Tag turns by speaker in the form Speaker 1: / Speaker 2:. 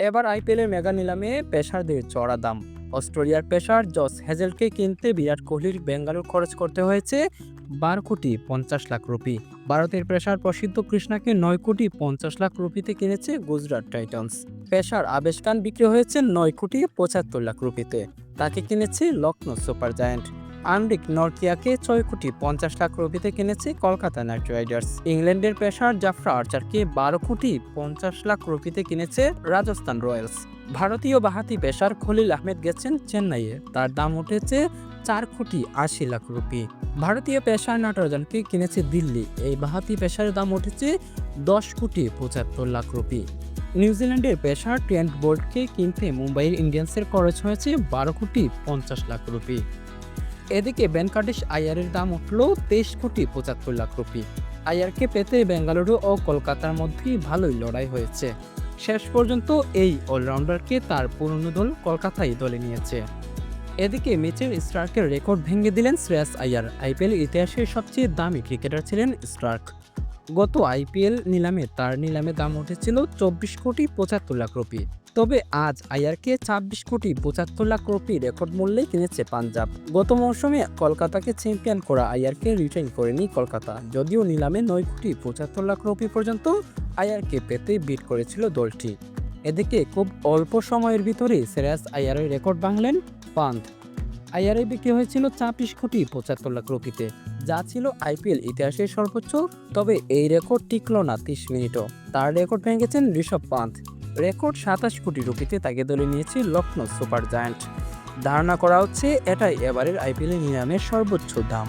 Speaker 1: এবার আইপিএলের মেগা নিলামে পেশারদের চড়া দাম। অস্ট্রেলিয়ার পেশার জস হ্যাজেলকে কিনতে বিরাট কোহলির বেঙ্গালুর খরচ করতে হয়েছে বারো কোটি পঞ্চাশ লাখ রুপি। ভারতের পেশার প্রসিদ্ধ কৃষ্ণাকে নয় কোটি পঞ্চাশ লাখ রুপিতে কিনেছে গুজরাট টাইটান্স। পেশার আবেশ খান বিক্রি হয়েছে নয় কোটি পঁচাত্তর লাখ রুপিতে। তাকে কিনেছে লখনৌ সুপার জায়ান্ট। আন্ডিক নর্কিয়াকে ছয় কোটি পঞ্চাশ লাখ রুপিতে কিনেছে কলকাতা নাইট রাইডার্স। ইংল্যান্ডের পেশার জাফরা আর্চারকে বারো কোটি পঞ্চাশ লাখ রুপিতে কিনেছে রাজস্থান রয়্যালস। ভারতীয় বাহাতি পেশার খলিল আহমেদ গেছেন চেন্নাইয়ে। তার দাম উঠেছে চার কোটি আশি লাখ রুপি। ভারতীয় পেশার নাটরজনকে কিনেছে দিল্লি। এই বাহাতি পেশার দাম উঠেছে দশ কোটি পঁচাত্তর লাখ রুপি। নিউজিল্যান্ডের পেশার ট্রেন্ট বোল্টকে কিনতে মুম্বাইয়ের ইন্ডিয়ান্সের খরচ হয়েছে বারো কোটি পঞ্চাশ লাখ রুপি। এদিকে বেনকাটিস আইয়ারের দাম উঠল তেইশ কোটি পঁচাত্তর লাখ রুপি। আইয়ারকে পেতে বেঙ্গালুরু ও কলকাতার মধ্যেই ভালোই লড়াই হয়েছে। শেষ পর্যন্ত এই অলরাউন্ডারকে তার পুরনো দল কলকাতায় দলে নিয়েছে। এদিকে মিচেল স্টার্কের রেকর্ড ভেঙে দিলেন শ্রেয়াস আইয়ার আইপিএল ইতিহাসের সবচেয়ে দামি ক্রিকেটার ছিলেন স্টার্ক। গত আইপিএল নিলামে তার নিলামে দাম উঠেছিল চব্বিশ কোটি পঁচাত্তর লাখ রুপি। তবে আজ আয়ারকে ছাব্বিশ কোটি পঁচাত্তর লাখ রুপি রেকর্ড মূল্যে কিনেছে পাঞ্জাব। গত মৌসুমে কলকাতাকে চ্যাম্পিয়ন করা আয়ারকে রিটার্ন করেনি কলকাতা। যদিও নিলামে নয় কোটি পঁচাত্তর লাখ রুপি পর্যন্ত আয়ারকে পেতে বিট করেছিল দলটি। এদিকে খুব অল্প সময়ের ভিতরে সেরাস আয়ারের রেকর্ড ভাঙলেন পান্থ। আয়ারে বিক্রি হয়েছিল চাপিশ কোটি পঁচাত্তর লাখ রুপিতে। যা ছিল আইপিএল ইতিহাসের সর্বোচ্চ, তবে এই রেকর্ড টিকল না তিরিশ মিনিটও। তার রেকর্ড ভেঙেছেন ঋষভ পান্থ। রেকর্ড সাতাশ কোটি রুপিতে তাকে দলে নিয়েছে লখনৌ সুপার জায়ান্ট ধারণা করা হচ্ছে, এটাই এবারের আইপিএল নিলামের সর্বোচ্চ দাম।